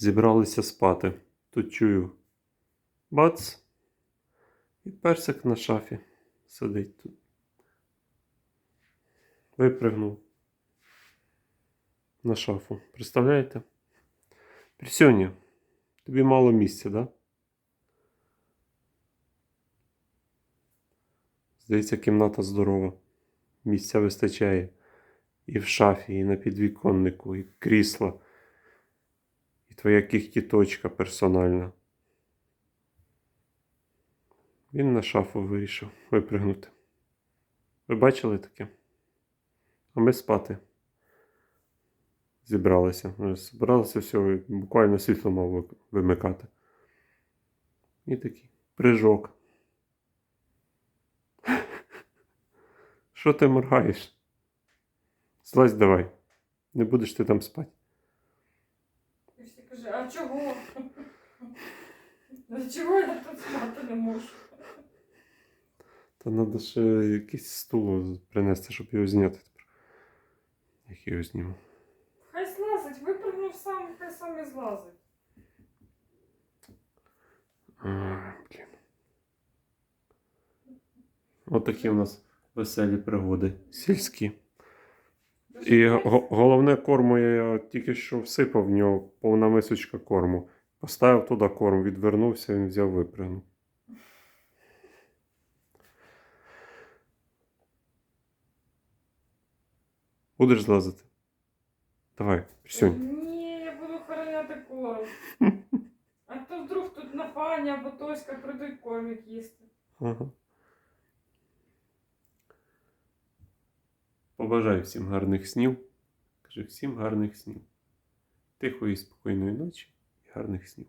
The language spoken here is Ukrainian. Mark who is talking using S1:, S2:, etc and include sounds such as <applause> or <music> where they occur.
S1: Зібралися спати. Тут чую бац. І персик на шафі сидить тут. Випригнув на шафу. Представляєте? Присьоня, тобі мало місця, да? Здається, кімната здорова. Місця вистачає і в шафі, і на підвіконнику, і крісла, і твоя кіхтіточка персональна. Він на шафу вирішив випригнути. Ви бачили таке? А ми спати. Зібралися. Ми Збиралися все, буквально світло мав вимикати. І такий прыжок. <laughs> Що ти моргаєш? Злазь давай. Не будеш ти там спати.
S2: Каже, а чого? А чого я тут спати не можу?
S1: Та треба ще якийсь стул принести, щоб його зняти тепер. Як я його зніму?
S2: Хай злазить, випрыгнув сам, хай сам і злазить.
S1: А, блін. От такі у нас веселі пригоди. Сільські. І го- головне корму я тільки що всипав в нього повна мисочка корму. Поставив туди корм, відвернувся, він взяв випригнув. Будеш злазити? Давай, присунь.
S2: Ні, я буду охороняти корм. <laughs> А то вдруг тут на пані або Тоська прийдуть кормик їсти.
S1: Ага. Побажаю всім гарних снів. Кажу всім гарних снів. Тихої, спокійної ночі і гарних снів.